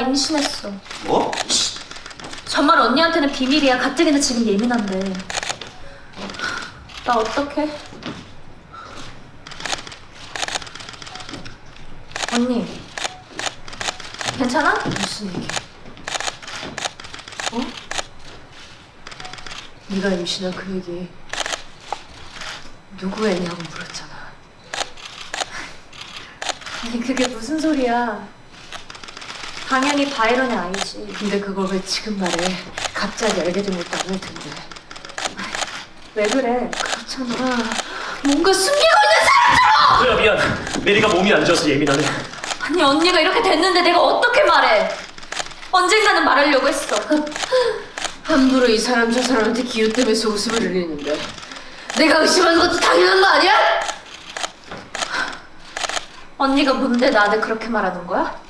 임신했어. 뭐? 정말 언니한테는 비밀이야. 가뜩이나 지금 예민한데. 나 어떡해? 언니. 괜찮아? 무슨 얘기? 어? 네가 임신한 그 얘기 누구 애냐고 물었잖아. 아니 그게 무슨 소리야. 당연히 바이런의 아이지. 근데 그걸 왜 지금 말해? 갑자기 알게 된 것도 아닐 텐데. 왜 그래? 그렇잖아. 뭔가 숨기고 있는 사람! 그래 미안 메리가 몸이 안 좋아서 예민하네 아니 언니가 이렇게 됐는데 내가 어떻게 말해? 언젠가는 말하려고 했어. 함부로 이 사람 저 사람한테 기웃대면서 웃음을 흘리는데 내가 의심하는 것도 당연한 거 아니야? 언니가 뭔데 나한테 그렇게 말하는 거야?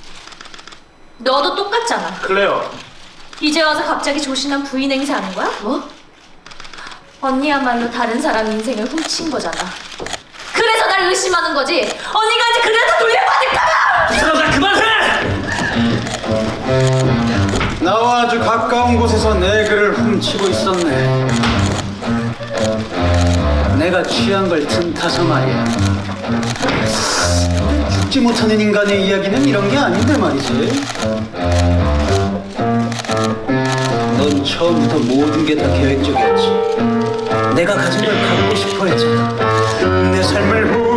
너도 똑같잖아. 클레어 이제 와서 갑자기 조신한 부인 행세하는 거야? 뭐? 언니야말로 다른 사람 인생을 훔친 거잖아. 그래서 날 의심하는 거지. 언니가 이제 그래서 돌려받을까봐. 이 사람 나 그만해! 나와 아주 가까운 곳에서 내 글을 훔치고 있었네. 내가 취한 걸 틈타서 말이야. 죽지 못하는 인간의 이야기는 이런 게 아닌데 말이지. 넌 처음부터 모든 게 다 계획적이었지. 내가 가진 걸 갖고 싶어 했잖아. 내 삶을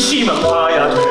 니는 씨만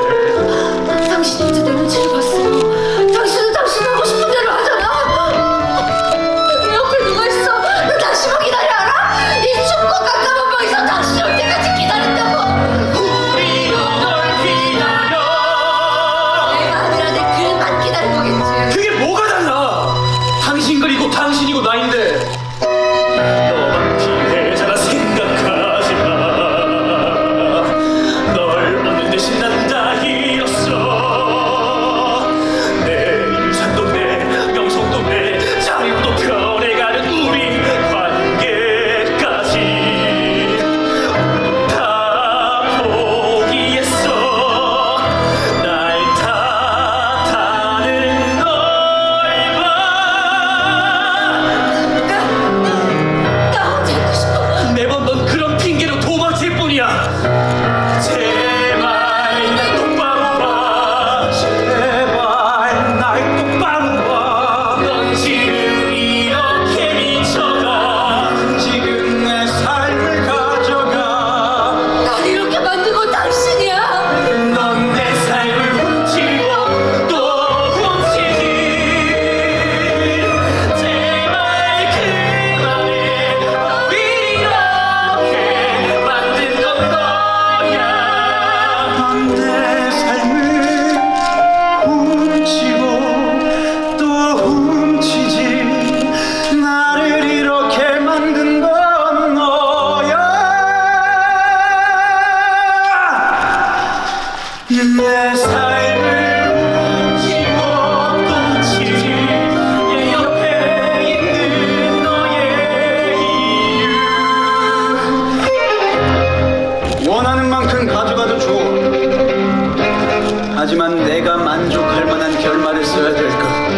하지만 내가 만족할 만한 결말을 써야 될 거야